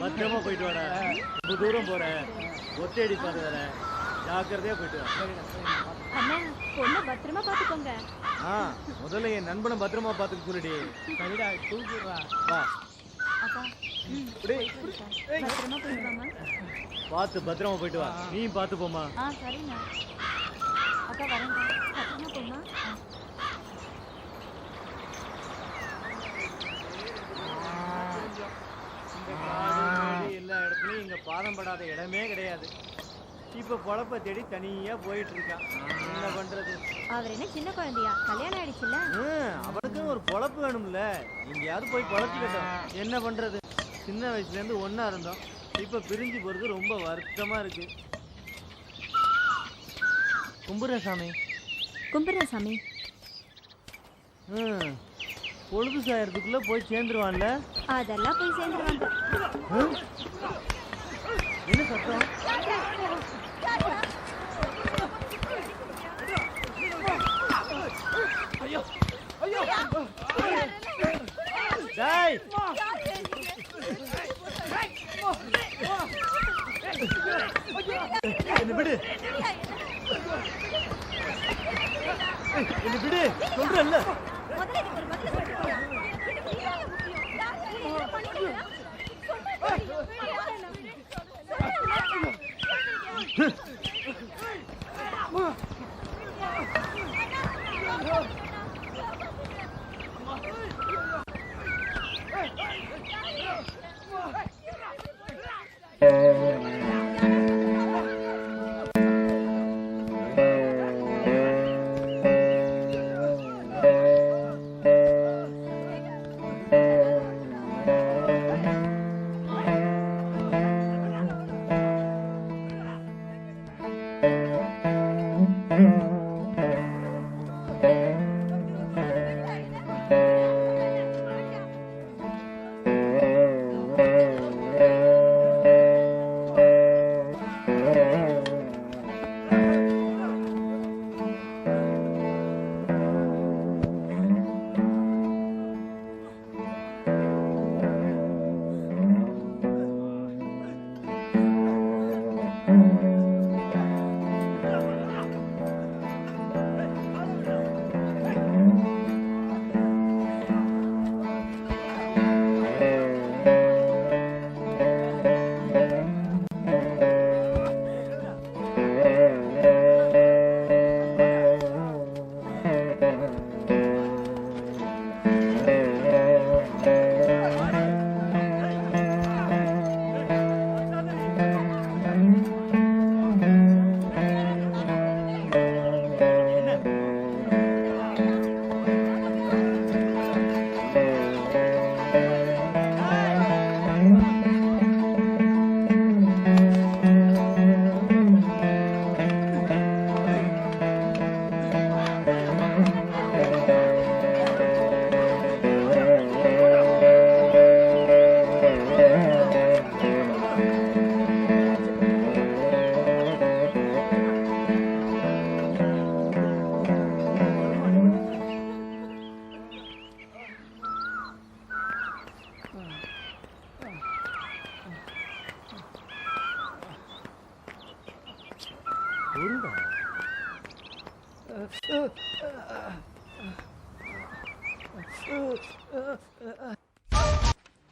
பத்திரமா போயிட்டு வாடா. ரொம்ப தூரம் போறேன் ஒத்தேடி பாரு வேற. ஜாக்கிரதையா போயிட்டு வா. அண்ணா பொண்ணை பத்திரமா பாத்துக்கோங்க ஆ முதல்ல என் நண்பனை பத்திரமா பாத்துக்க சொல்லிடி. சரிடா தூக்கிடுறா. வா. பார்த்து பத்திரமா போயிட்டு வா. நீயும் பார்த்து போமா ஆ சரிண்ணா அக்கா வரேங்க பத்திரமா போமா ஆ. இந்த காடு மேடு எல்லா இடத்துலயும் இங்க பாதம் படாத இடமே கிடையாது. இப்ப பொழப்ப தேடி தனியா போயிட்டு இருக்கான் என்ன பண்றது? அவர் என்ன சின்ன குழந்தையா? கல்யாணம் ஆயிடுச்சுல்ல? அவனுக்கும் ஒரு பொழப்பு வேணும்ல. எங்கேயாவது போய் பொழப்பிக்கட்டும் என்ன பண்றது? சின்ன வயசுல இருந்து ஒண்ணா இருந்தோம். இப்ப பிரிஞ்சு போறது ரொம்ப வருத்தமா இருக்கு. கும்புறேன் சாமி. கும்பிடுறேன் சாமி. ஹம், பொழுது சாயறதுக்குள்ள போய் சேர்ந்துருவான்ல? அதெல்லாம் போய் சேர்ந்துருவாங்க. என்ன சத்தம் டேய் என்ன விடு. என்ன விடு சொல்றேன்ல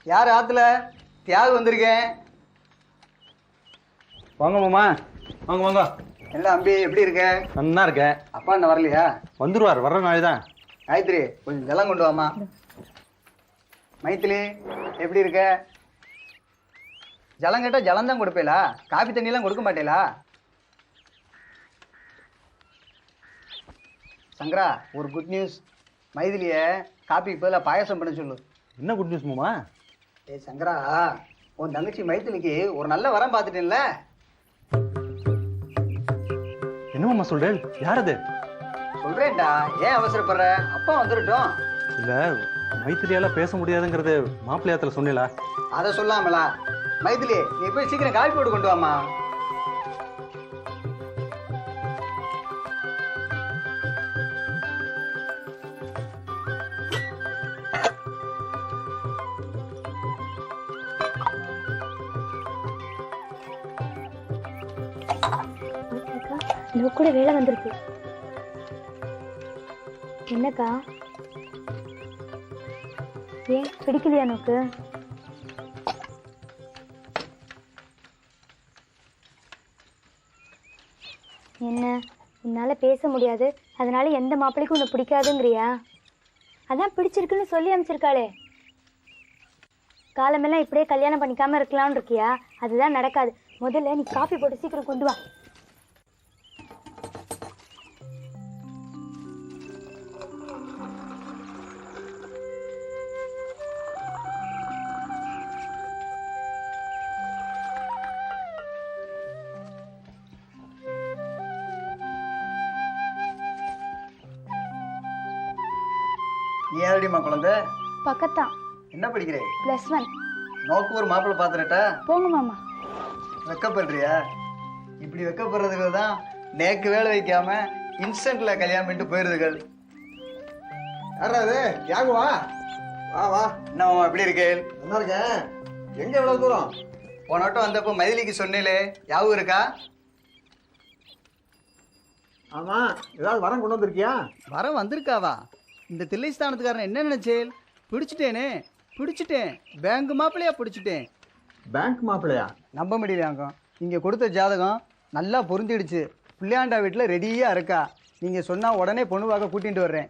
யார் ஆத்துல? தியாகு வந்திருக்கேன். வாங்க மாமா. வாங்க வாங்க. என்ன அம்பி எப்படி இருக்க? நன்னா இருக்கேன். அப்பா என்ன வரலையா? வந்துருவார் வர்ற நாள் தான். காயத்ரி கொஞ்சம் ஜலம் கொண்டு வாமா மைத்திலி எப்படி இருக்க? ஜலம் கேட்டா ஜலம் தான் கொடுப்பேலா காபி தண்ணியெல்லாம் கொடுக்க மாட்டேலா சங்கரா ஒரு குட் நியூஸ் மைதிலிய காப்பிக்கு பதிலாக பாயாசம் பண்ண சொல்லு. என்ன குட் நியூஸ் மாமா? ஏய் சங்கரா உன் தங்கச்சி மைத்திலிக்கு ஒரு நல்ல வரம் பார்த்துட்டேன்ல. என்ன மாமா சொல்றேன் யார் அது சொல்றேன்டா ஏன் அவசரப்படுற? அப்பா வந்துடட்டும் இல்ல மைத்திரியால பேச முடியாதுங்கிறது மாப்பிள்ளையாத்துல சொன்னீங்களா அதை சொல்லாமலா? மைதிலி நீ போய் சீக்கிரம் காஃபி போட்டு கொண்டு வாமா இவ கூட வேலை வந்திருக்கு. என்னக்கா? ஏன் பிடிக்கலையா நோக்கு என்ன? உன்னால பேச முடியாது. அதனால எந்த மாப்பிள்ளைக்கும் உன்னை பிடிக்காதுங்கிறியா? அதான் பிடிச்சிருக்குன்னு சொல்லி அனுப்பிச்சிருக்காளே காலமெல்லாம் இப்படியே கல்யாணம் பண்ணிக்காம இருக்கலாம்னு இருக்கியா? அதுதான் நடக்காது. முதல்ல நீ காஃபி போட்டு சீக்கிரம் கொண்டு வா. யாரடிம்மா குழந்தை? பக்கத்தான். என்ன படிக்கிறே? ப்ளஸ் ஒன் நோக்கு ஒரு மாப்பிள்ளை பார்த்துட்டா போங்க மாமா. வெக்கப்படுறியா? இப்படி வெக்கப்படுறதுக்கு தான் நேக்கு வேலை வைக்காம இன்ஸ்டன்ட்ல கல்யாணம் பண்ணிட்டு போயிருதுகள். யாரா அது யாகு வா வா. வா என்ன மாமா எப்படி இருக்கேள் நல்லா இருக்கேன். எங்க இவ்வளவு தூரம்? போன வட்டம் வந்தப்போ மைதிலிக்கு சொன்னேலே யாவும் இருக்கா? ஆமா ஏதாவது வரம் கொண்டு வந்திருக்கியா? வர வந்திருக்காவா? இந்த தில்லை ஸ்தானத்துக்காரன் என்ன நினைச்சேல்? பிடிச்சிட்டேனே பிடிச்சிட்டேன். பேங்க் மாப்பிள்ளையா பிடிச்சிட்டேன். பேங்க் மாப்பிள்ளையா? நம்ப முடியலையாங்க நீங்கள் கொடுத்த ஜாதகம் நல்லா பொருந்திடுச்சு. பிள்ளையாண்டா வீட்டில் ரெடியாக இருக்கா? நீங்கள் சொன்னால் உடனே பொண்ணு பார்க்க கூட்டிகிட்டு வர்றேன்.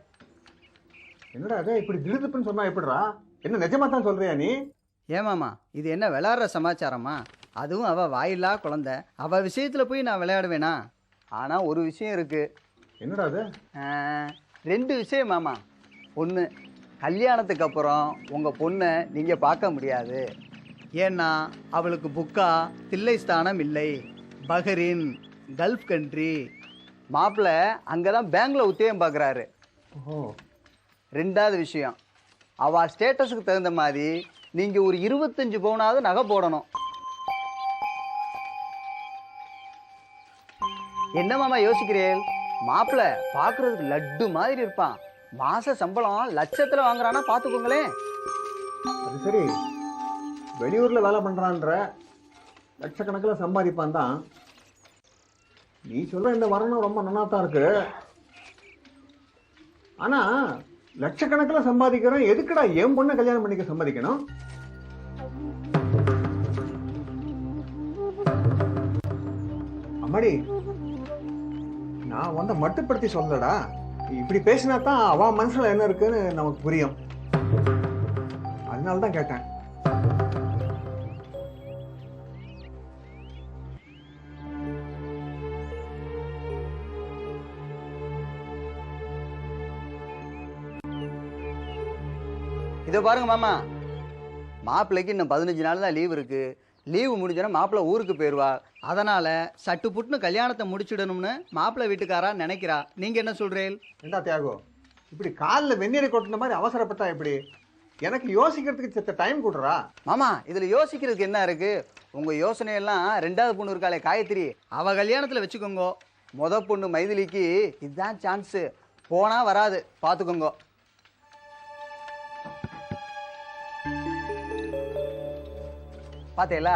என்னடா அது இப்படி திடுதுப்புன்னு சொன்னா எப்படிடா? என்ன நிஜமா தான் சொல்றியா நீ? ஏமாமா இது என்ன விளையாடுற சமாச்சாரமா? அதுவும் அவள் வாயில்லா குழந்தை. அவள் விஷயத்தில் போய் நான் விளையாடுவேனா? ஆனால் ஒரு விஷயம் இருக்குது என்னடா அது ரெண்டு விஷயம் மாமா. ஒன்று கல்யாணத்துக்கு அப்புறம் உங்கள் பொண்ணை நீங்கள் பார்க்க முடியாது. ஏன்னா அவளுக்கு புக்கா தில்லை ஸ்தானம் இல்லை. Bahrain gulf country. மாப்பிள்ளை அங்கே தான் பேங்க்ல உத்தியோகம் பார்க்குறாரு. ஓஹோ. ரெண்டாவது விஷயம் அவள் ஸ்டேட்டஸுக்கு தகுந்த மாதிரி நீங்கள் ஒரு இருபத்தஞ்சு பவுனாவது நகை போடணும். என்ன மாமா யோசிக்கிறேன் மாப்பிள்ளை பார்க்கறதுக்கு லட்டு மாதிரி இருப்பான். மாச சம்பளம் லட்சத்தில் வாங்குறானா பார்த்துக்கோங்களேன் அது சரி. வெளியூர்ல வேலை பண்றான்ற லட்சக்கணக்கில் சம்பாதிப்பான் தான். நீ சொல்ற இந்த வரணும் ரொம்ப நல்லா தான் இருக்கு. ஆனா லட்சக்கணக்கில் சம்பாதிக்கிறோம் எதுக்குடா என் பொண்ணை கல்யாணம் பண்ணிக்க சம்பாதிக்கணும்? அம்மாடி நான் வந்து மட்டுப்படுத்தி சொல்லடா இப்படி பேசினா தான் அவன் மனசுல என்ன இருக்குன்னு நமக்கு புரியும். அதனால தான் கேட்டேன். இதை பாருங்க மாமா. மாப்பிள்ளைக்கு இன்னும் பதினஞ்சு நாள் தான் லீவ் இருக்கு. லீவு முடிஞ்சோன்னா மாப்பிள்ளை ஊருக்கு போயிடுவா அதனால சட்டு புட்டுன்னு கல்யாணத்தை முடிச்சிடணும்னு மாப்பிள்ளை வீட்டுக்காரா நினைக்கிறா. நீங்க என்ன சொல்றீள் ஏண்டா தியாகோ? இப்படி காலில் வெந்நீரை கொட்டின மாதிரி அவசரப்பட்டா எப்படி? எனக்கு யோசிக்கிறதுக்கு செத்த டைம் கொடுறா. மாமா இதுல யோசிக்கிறதுக்கு என்ன இருக்கு? உங்க யோசனையெல்லாம் ரெண்டாவது பொண்ணு இருக்காளே காயத்ரி. அவ கல்யாணத்துல வச்சுக்கோங்க. முத பொண்ணு மைதிலிக்கு இதுதான் சான்ஸ் போனா வராது. பாத்துக்கோங்க. பாத்தேல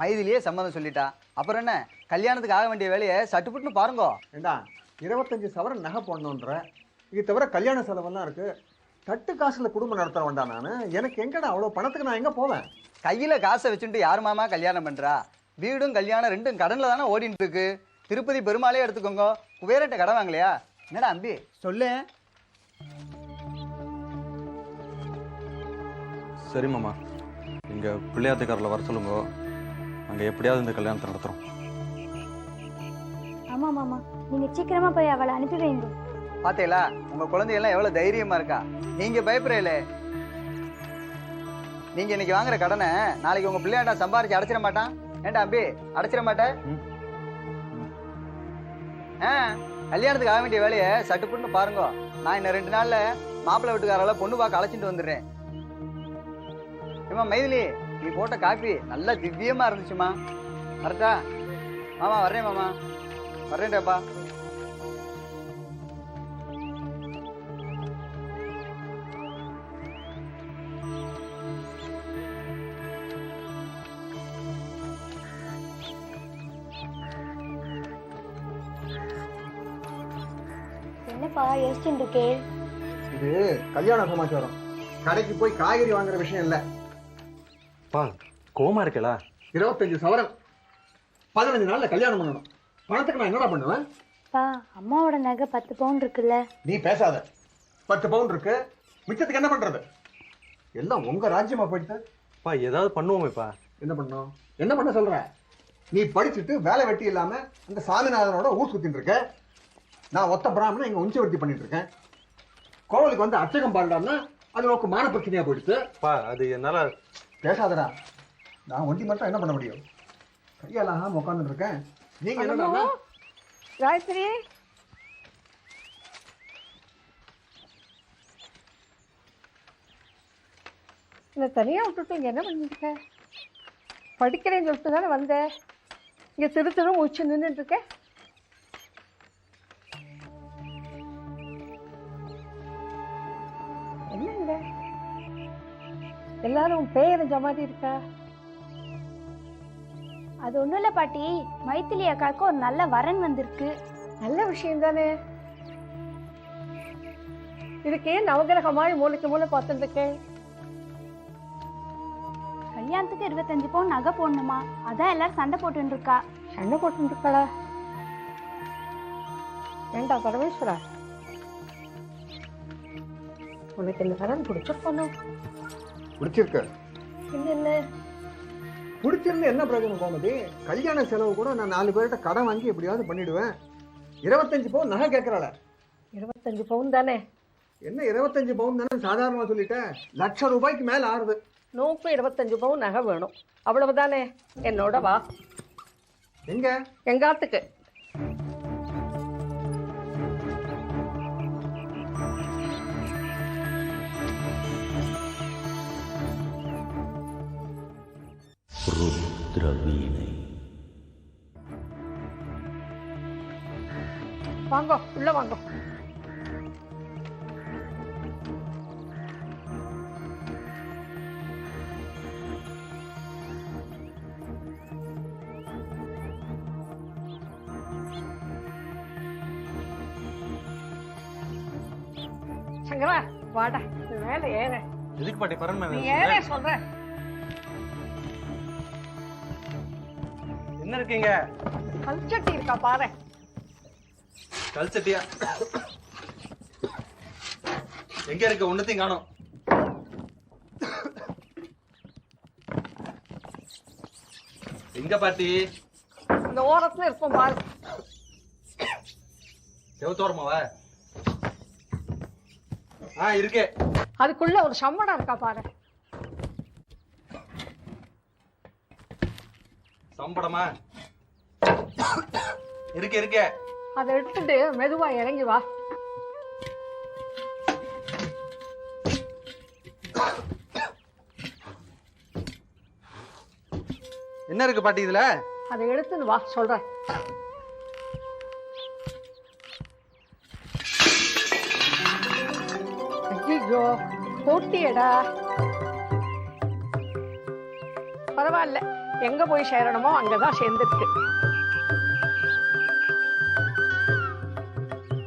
மைதிலியே சம்மதம் சொல்லிட்டா. அப்புறம் என்ன? கல்யாணத்துக்கு ஆக வேண்டிய வேலையை சட்டுப்புட்டுன்னு பாருங்க. ஏண்டா இருபத்தஞ்சு சவரன் நகை போடணுன்ற? இது தவிர கல்யாண செலவெல்லாம் இருக்கு. தட்டு காசுல குடும்பம் நடத்த வேண்டாம் நான். எனக்கு எங்கடா அவ்வளோ பணத்துக்கு நான் எங்க போவேன்? கையில காசை வச்சுட்டு யார் மாமா கல்யாணம் பண்றா? வீடும் கல்யாணம் ரெண்டும் கடன்ல தானே ஓடிட்டு இருக்கு. திருப்பதி பெருமாளே எடுத்துக்கோங்க. குபேரட்ட கடன் வாங்கலையா? என்னடா அம்பி? சொல்லு. சரி மாமா. இங்கே பிள்ளையாத்துக்காரில் வர சொல்லுங்க. அங்கே எப்படியாவது இந்த கல்யாணத்தை நடத்துகிறோம் ஆமா மாமா. நீங்க சீக்கிரமா போய் அவளை அனுப்பி வைங்க. பாத்தீங்களா? உங்க குழந்தையெல்லாம் எவ்வளவு தைரியமா இருக்கா? நீங்க பயப்படுறீங்களே. நீங்க இன்னைக்கு வாங்குற கடனை நாளைக்கு உங்க பிள்ளையாண்டா சம்பாரிச்சு அடைச்சிட மாட்டான்? ஏண்டா அம்பி அடைச்சிட மாட்டேன். ஆ கல்யாணத்துக்கு ஆக வேண்டிய வேலையை சட்டுப்புன்னு பாருங்க. நான் இன்னும் ரெண்டு நாள்ல மாப்பிள்ளை வீட்டுக்காரால பொண்ணு பார்க்க அழைச்சிட்டு வந்துடுறேன். ஏமா மைதிலி நீ போட்ட காப்பி நல்லா திவ்யமா இருந்துச்சுமா. வரட்டா. மாமா வர்றேன் மாமா. வர்றேன்டாப்பா என்னப்பா யோசிச்சுட்டு இருக்கே? இது கல்யாண சமாச்சாரம். கடைக்கு போய் காய்கறி வாங்குற விஷயம் இல்ல. பா கோமா இருக்கலா இருபத்தஞ்சு சவரன். பதினஞ்சு நாள்ல கல்யாணம் பண்ணணும். பணத்துக்கு நான் என்னடா பண்ணுவேன்? பா அம்மாவோட நகை பத்து பவுன் இருக்குல்ல. நீ பேசாத. பத்து பவுன் இருக்கு. மிச்சத்துக்கு என்ன பண்றது? எல்லாம் உங்க ராஜ்யமா போயிட்டு பா ஏதாவது பண்ணுவோமேப்பா என்ன பண்ணோம்? என்ன பண்ண சொல்ற? நீ படிச்சுட்டு வேலை வெட்டி இல்லாம அந்த சாமிநாதனோட ஊர் சுத்திட்டு இருக்க. நான் ஒத்த பிராமணன் இங்க உஞ்சவர்த்தி பண்ணிட்டு இருக்கேன். கோவிலுக்கு வந்து அர்ச்சகம் பாடலாம்னா அது உனக்கு மான பிரச்சனையா போயிடுச்சு பா அது என்னால பேசாதடா. நான் ஒண்டி மட்டும் என்ன பண்ண முடியும்? கையெல்லாம் உட்காந்துட்டு இருக்கேன். நீங்க என்னடா காயத்ரி இந்த தனியாக விட்டுட்டு இங்கே என்ன பண்ணிருக்க படிக்கிறேன்னு சொல்லிட்டு தானே வந்தேன் இங்கே திரு திரு மூச்சு நின்றுட்டு எல்லாரும் பேரஞ்ச மாதிரி இருக்கா? அது ஒண்ணும் இல்ல பாட்டி. மைத்திலி அக்காவுக்கு ஒரு நல்ல வரன் வந்திருக்கு. நல்ல விஷயம் தானே இதுக்கே நவகிரகமாய் மூளைக்கு மூளை பார்த்துட்டு இருக்கேன் கல்யாணத்துக்கு இருபத்தஞ்சு பவுன் நகை போடணுமா? அதான் எல்லாரும் சண்டை போட்டுட்டு இருக்கா சண்டை போட்டு இருக்காளா ஏண்டா பரமேஸ்வரா? உனக்கு இந்த வரன் பிடிச்சிருக்கணும் பிடிச்சிருக்கு. இல்லை இல்லை பிடிச்சிருந்து என்ன பிரயோஜனம் கோமதி கல்யாண செலவு கூட நான் நாலு பேர்கிட்ட கடன் வாங்கி எப்படியாவது பண்ணிடுவேன். இருபத்தஞ்சு பவுன் நகை கேட்கறாள. இருபத்தஞ்சு பவுன் தானே? என்ன இருபத்தஞ்சு பவுன் தானே சாதாரணமா சொல்லிட்டேன்? லட்சம் ரூபாய்க்கு மேல ஆறுது. நோக்கு இருபத்தஞ்சு பவுன் நகை வேணும். அவ்வளவுதானே? என்னோட வா. எங்க? எங்காத்துக்கு வாங்கோ உள்ள வாங்கோ. சங்கரா வாடா மேல ஏற. எதுக்கு பாட்டி மேம் ஏற சொல்ற. இருக்கீங்க கல்ச்சட்டி இருக்கா பாரு. கல் சட்டியா எங்க இருக்க? ஒன்னத்தையும் காணோம். எங்க பாட்டி? இந்த ஓரத்துல இருக்கும் பாரு. செவத்தோரமாவா ஆ இருக்கே. அதுக்குள்ள ஒரு சம்மடம் இருக்கா பாரு. சம்படமா? இருக்கே இருக்கே. அதை எடுத்துட்டு மெதுவா இறங்கி வா. என்ன இருக்கு பாட்டி இதுல? அதை எடுத்துன்னு வா சொல்றேன். ஐயோ போட்டியடா. பரவாயில்ல. எங்க போய் சேரணுமோ அங்கதான் சேர்ந்துருக்கு.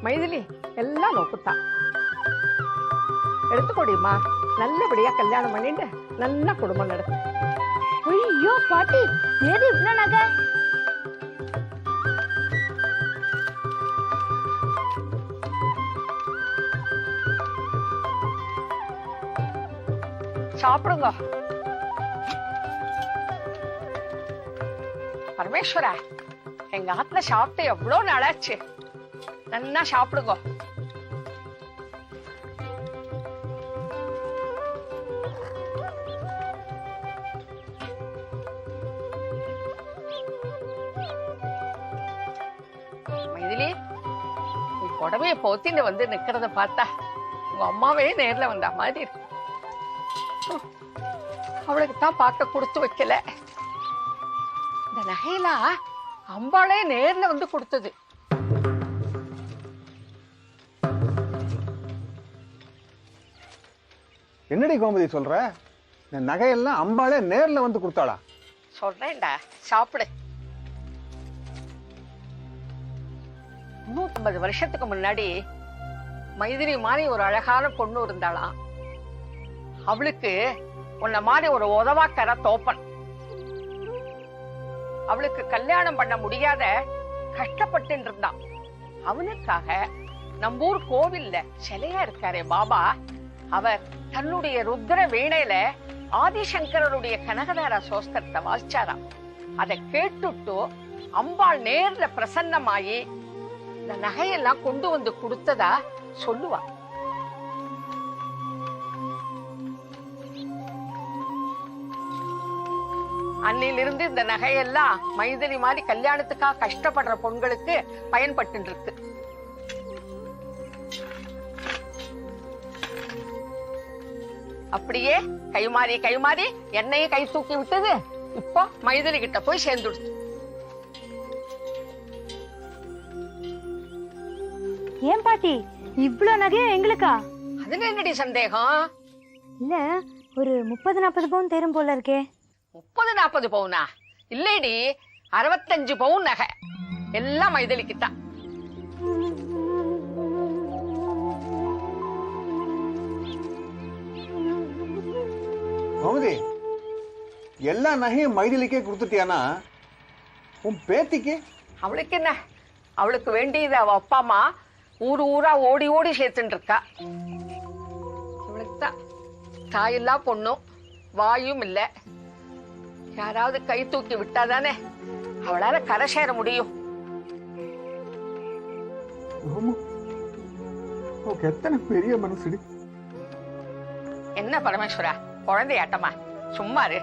மைதிலி எல்லாம் நோக்குத்தான் எடுத்துக்கொடியுமா? நல்லபடியா கல்யாணம் பண்ணிட்டு நல்ல குடும்பம் நடத்து. ஐயோ பாட்டி ஏது இவ்வளவு நகை? சாப்பிடுங்க. பரமேஸ்வரா எங்க ஆத்துல சாப்பிட்டு எவ்வளவு நாளாச்சு? நல்லா சாப்பிடுங்க மைதிலி நீ போத்தின்னு வந்து நிக்கிறத பார்த்தா உங்க அம்மாவே நேர்ல வந்த மாதிரி இருக்கு அவளுக்கு தான் பார்க்க கொடுத்து வைக்கல இந்த நகையெல்லாம் அம்பாளே நேர்ல வந்து கொடுத்தது என்னடி கோமதி சொல்ற? இந்த நகையெல்லாம் அம்பாலே நேர்ல வந்து கொடுத்தாளா? சொல்றேன்டா சாப்பிடு. நூத்தம்பது வருஷத்துக்கு முன்னாடி மைதிரி மாதிரி ஒரு அழகான பொண்ணு இருந்தாளாம் அவளுக்கு உன்ன மாதிரி ஒரு உதவாக்கர தோப்பன். அவளுக்கு கல்யாணம் பண்ண முடியாத கஷ்டப்பட்டு இருந்தான். அவனுக்காக நம்ம ஊர் கோவில்ல சிலையா இருக்காரே பாபா. அவர் தன்னுடைய ருத்ர வீணையில ஆதிசங்கரருடைய கனகதார சோஸ்திரத்தை வாசிச்சாராம். அதை கேட்டுட்டு அம்பாள் நேர்ல பிரசன்னமாயி இந்த நகையெல்லாம் கொண்டு வந்து கொடுத்ததா சொல்லுவா. அன்னிலிருந்து இந்த நகையெல்லாம் மைதிலி மாதிரி கல்யாணத்துக்காக கஷ்டப்படுற பொண்களுக்கு பயன்பட்டு இருக்கு அப்படியே கைமாறி கைமாறி என்னையும் கை தூக்கி விட்டது. இப்போ மைதிலி கிட்ட போய் சேர்ந்துடுச்சு ஏன் பாட்டி? இவ்வளோ நகையும் எங்களுக்கா? அதுல என்னடி சந்தேகம்? இல்ல ஒரு முப்பது நாற்பது பவுன் தேரும் போல இருக்கே. முப்பது நாற்பது பவுனா? இல்லைடி அறுபத்தஞ்சு பவுன் நகை. எல்லாம் மைதிலிக்கு மமதி எல்லா நகையும் மைதிலிக்கே கொடுத்துட்டியானா? உன் பேத்திக்கு? அவளுக்கு என்ன? அவளுக்கு வேண்டியது அவ அப்பா அம்மா ஊரு ஊரா ஓடி ஓடி சேர்த்துட்டு இருக்கா இவளுக்கு தான் தாயில்லா பொண்ணும் வாயும் இல்ல. யாராவது கை தூக்கி விட்டாதானே அவளால கரை சேர முடியும். எத்தனை பெரிய மனசுடி? என்ன பரமேஸ்வரா? குழந்தையாட்டமா? சும்மா இரு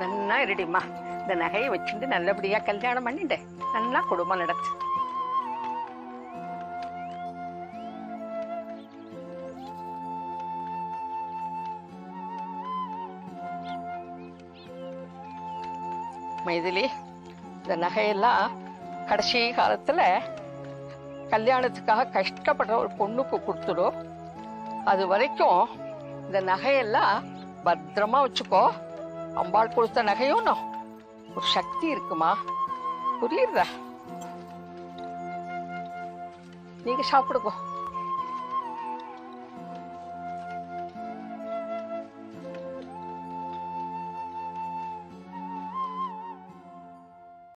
நன்னா இருடிம்மா. இந்த நகையை வச்சுட்டு நல்லபடியா கல்யாணம் பண்ணிட்டு நல்லா குடும்பம் நடத்து. மைதிலி இந்த நகையெல்லாம் கடைசி காலத்தில் கல்யாணத்துக்காக கஷ்டப்படுற ஒரு பொண்ணுக்கு கொடுத்துடும் அது வரைக்கும் இந்த நகையெல்லாம் பத்திரமா வச்சுக்கோ. அம்பாள் கொடுத்த நகையும் ஒரு சக்தி இருக்குமா? புரியுதா? நீங்க சாப்பிடுங்க.